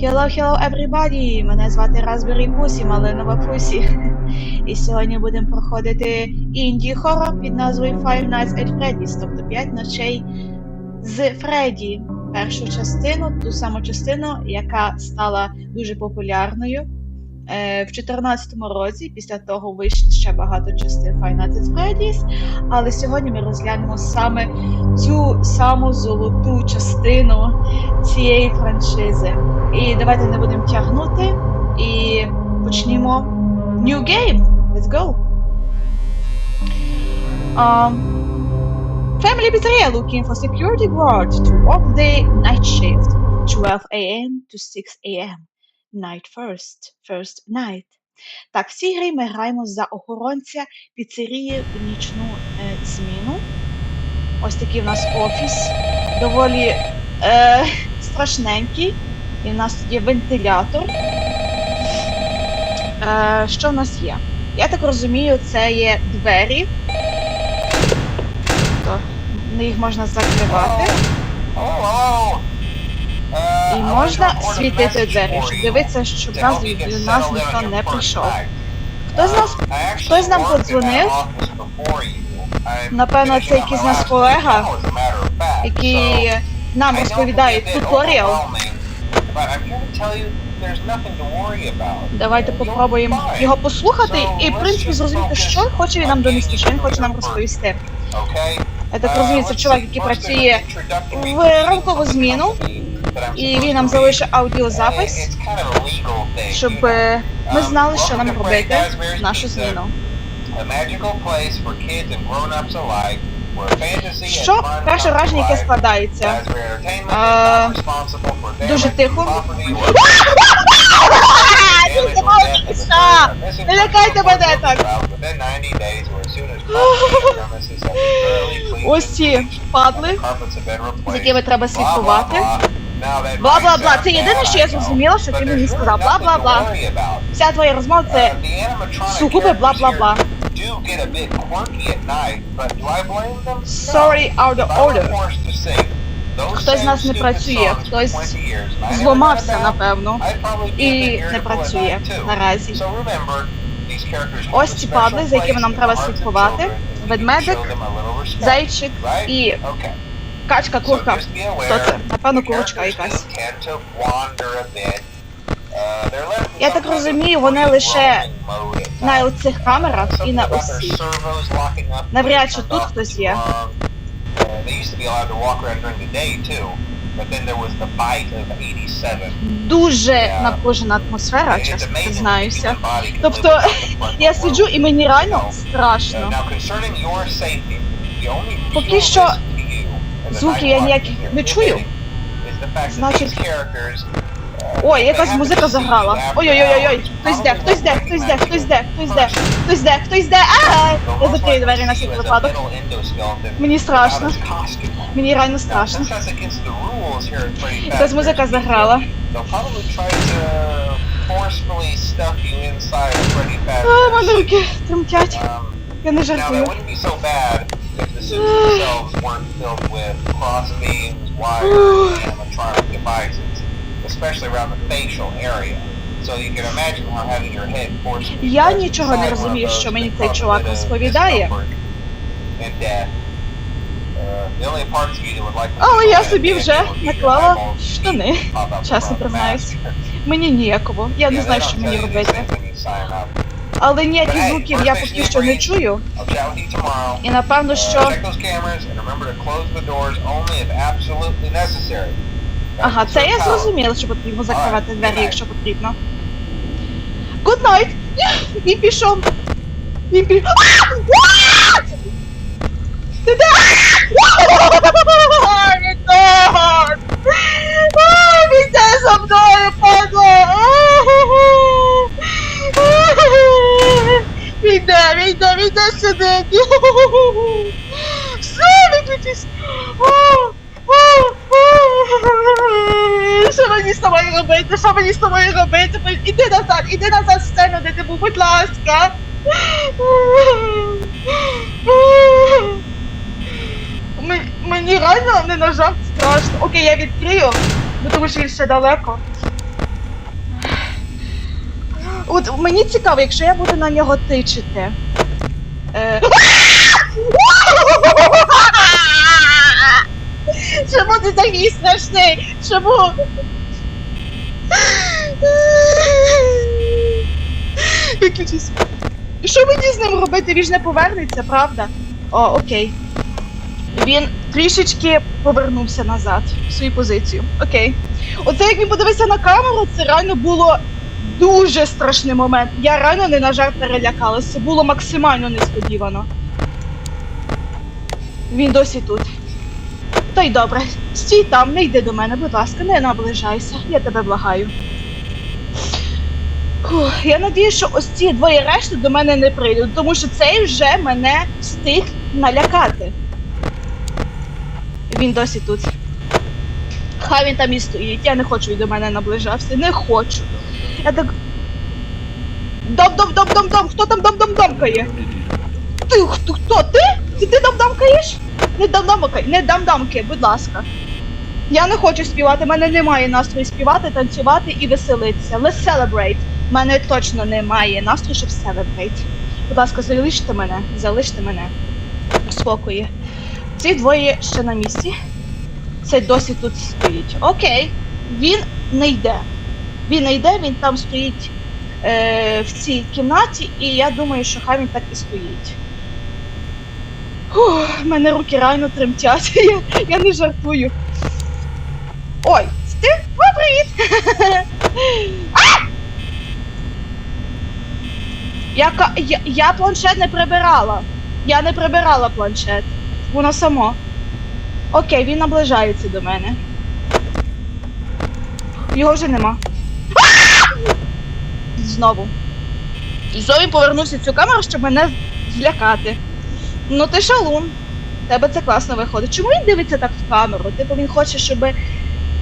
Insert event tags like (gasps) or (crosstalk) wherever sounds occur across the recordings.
Hello, hello, everybody! Мене звати Raspberry Pussy, малинова Пусі. І сьогодні будемо проходити інді хорор під назвою Five Nights at Freddy's, тобто 5 ночей з Фредді. Першу частину, ту саму частину, яка стала дуже популярною в 2014 році. Після того вийшло ще багато частин Five Freddy's. Але сьогодні ми розглянемо саме цю саму золоту частину цієї франшизи. І давайте не будемо тягнути і почнімо New Game. Let's go! Um, family Pizzeria looking for security guard to work the night shift, 12 a.m. to 6 a.m. Night first, first night. Так, в цій грі ми граємо за охоронця піцерії в нічну е, зміну. Ось такий в нас офіс. Доволі е, страшненький. І в нас є вентилятор. Е, що в нас є? Я так розумію, це є двері. То, їх можна закривати. І І можна світити двері, щоб дивитися, щоб нас, до нас ніхто не прийшов. Хто з нас? Хтось нам подзвонив? Напевно, це якийсь наш колега, який нам розповідає туторіал. Давайте попробуємо його послухати і, в принципі, зрозуміти, що хоче він нам донести, що він хоче нам розповісти. Я так розумію, це чувак, який працює в ранкову зміну, і він нам залишить аудіозапис, щоб е, ми знали, що нам робити в нашу зміну. Що перше враження, яке складається? Дуже тихо. Не лякайте мене так! Ось ці падли, з якими треба слідкувати. Бла-бла-бла. Це єдине, що я зрозуміла, що ти мені сказав. Бла-бла-бла. Вся твоя розмова це сугубе бла-бла-бла. Sorry, out of order. Хтось з нас не працює, хтось зламався, напевно, І не працює наразі. Ось ці падли, за якими нам треба слідкувати. Ведмедик, зайчик і качка, курка. Хто це? Напевно, курочка якась. Я так розумію, вони лише на оцих камерах і на усіх. Навряд чи тут хтось є. Дуже напружена атмосфера, чесно признаюся. Тобто, (laughs) я сиджу і мені реально страшно. Поки що Звуків я ніяких не чую. Значить- Ой, якась музика заграла. Ой-ой-ой-ой. Хтось йде, хтось йде, хтось йде, хтось йде, хтось йде, хтось йде, хтось йде. А! Я закрию двері на всякий випадок. Мені страшно. Мені реально страшно. Якась музика заграла. А, мене руки тремтять. Я не жартую. (sighs) Я нічого не розумію, що мені цей чувак розповідає. Але я собі вже наклала штани. Чесно признаюсь. Мені ніяково. Я не знаю, що мені робити. Але ніяких звуків я поки що не чую. І напевно, що. Ага, це я зрозуміла, що потрібно закривати двері, якщо потрібно. Good night! (gasps) Він пішов. Він пішов. (gasps) Ти де? Вітер! Він йде за мною, падла! Він йде, він йде, він йде сюди! Все, виключись! Що мені з тобою робити? Що мені з тобою робити? Іди назад, іди назад в сцену, де ти був, будь ласка. Мені реально не на жарт страшно. Окей, я відкрию, тому що він ще далеко. От мені цікаво, якщо я буду на нього тичити. Е... Чому ти такий страшний? Чому? Виключись. Що мені з ним робити? Він ж не повернеться, правда? О, окей. Він трішечки повернувся назад в свою позицію. Окей. Оце як він подивився на камеру, це реально було дуже страшний момент. Я реально не на жарт перелякалася. Це було максимально несподівано. Він досі тут. Та й добре, стій там, не йди до мене, будь ласка, не наближайся, я тебе благаю. Фух, я надію, що ось ці двоє решти до мене не прийдуть, тому що цей вже мене встиг налякати. Він досі тут. Хай він там і стоїть, я не хочу він до мене наближався, не хочу. Я так. Дом-дом-дом-дом-дом! Хто там дом-дом-домкає? Ти хто? хто? Ти? Ти, ти дом-домкаєш? Не дам-домкай, не дам-дамки, будь ласка. Я не хочу співати, в мене немає настрою співати, танцювати і веселитися. Let's celebrate. У мене точно немає настрою, щоб celebrate. Будь ласка, залиште мене, залиште мене. Спокої. Ці двоє ще на місці. Цей досі тут стоїть. Окей, він не йде. Він йде, він там стоїть е, в цій кімнаті, і я думаю, що хай він так і стоїть. Фух, мене руки реально тремтять. (laughs) Я, я не жартую. Ой, ти? О, привіт! (laughs) А! Я, я, я планшет не прибирала. Я не прибирала планшет. Воно само. Окей, він наближається до мене. Його вже нема. Знову. Знову він повернувся цю камеру, щоб мене злякати. Ну ти шалун. Тебе це класно виходить. Чому він дивиться так в камеру? Типу він хоче, щоб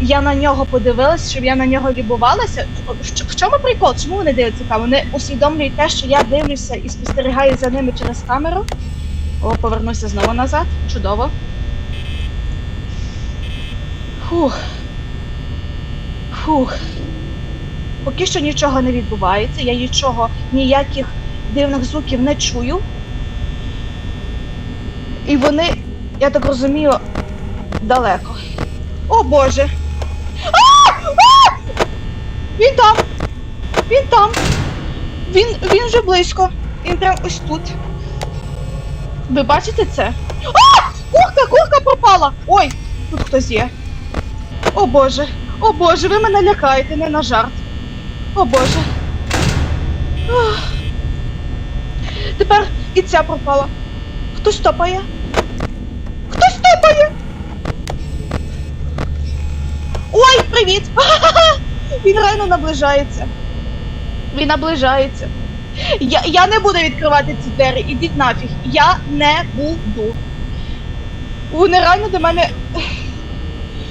я на нього подивилася, щоб я на нього любувалася. В, чому прикол? Чому вони дивляться камеру? Вони усвідомлюють те, що я дивлюся і спостерігаю за ними через камеру. О, повернуся знову назад. Чудово. Фух. Фух. Поки що нічого не відбувається, я нічого, ніяких дивних звуків не чую. І вони, я так розумію, далеко. О Боже! Він там! Він там! Він, він вже близько. Він прям ось тут. Ви бачите це? А! Курка, курка пропала! Ой, тут хтось є. О Боже, о Боже, ви мене лякаєте, не на жарт. О Боже. Ах. Тепер і ця пропала. Хтось топає. Хтось топає. Ой, привіт! (laughs) Він реально наближається. Він наближається. Я, я не буду відкривати ці двері, ідіть нафіг. Я не буду. Вони реально до мене.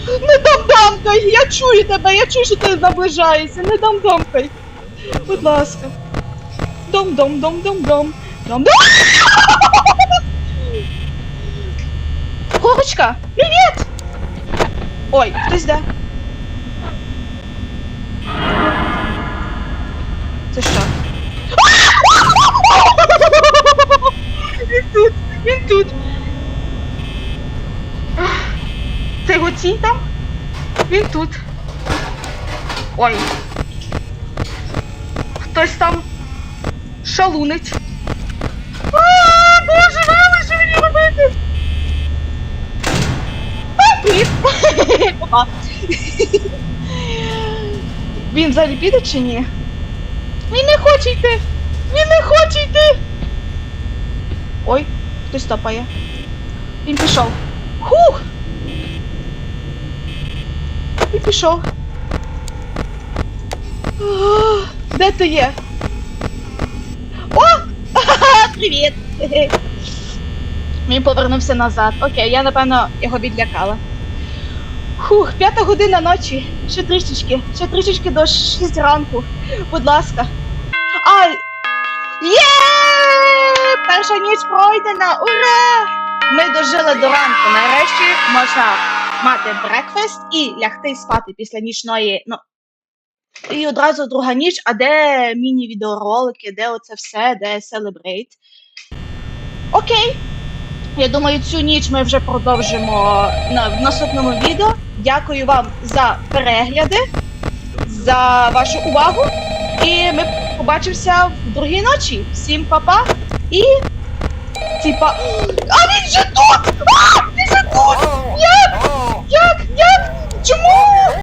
Не дам дамкай! Я чую тебе, я чую, що ти наближаєшся. Не дам дамкай. Будь ласка. Дом, дом, дом, дом, дом. Дом, дом. Курочка, привіт! Ой, хтось де? Це що? Він тут, він тут. Це його тінь там? Він тут. Ой. Хтось там шалунить. А, Боже, мама, що мені робити? А, привіт! Він взагалі піде чи ні? Він не хоче йти! Він не хоче йти! Ой, хтось топає. Він пішов. Хух! І пішов. А, Де ти є? О! (laughs) Привіт! Він повернувся назад. Окей, я напевно його відлякала. Фух, п'ята година ночі. Ще трішечки, ще трішечки до 6 ранку. Будь ласка. А! Є! Перша ніч пройдена! Ура! Ми дожили до ранку. Нарешті можна мати брекфест і лягти спати після нічної, ну, І одразу друга ніч, а де міні-відеоролики, де оце все, де Celebrate. Окей. Я думаю, цю ніч ми вже продовжимо на, в наступному відео. Дякую вам за перегляди, за вашу увагу. І ми побачимося в другій ночі. Всім па-па і. Типа. А він же тут! А! Він же тут! Як? Як? Чому?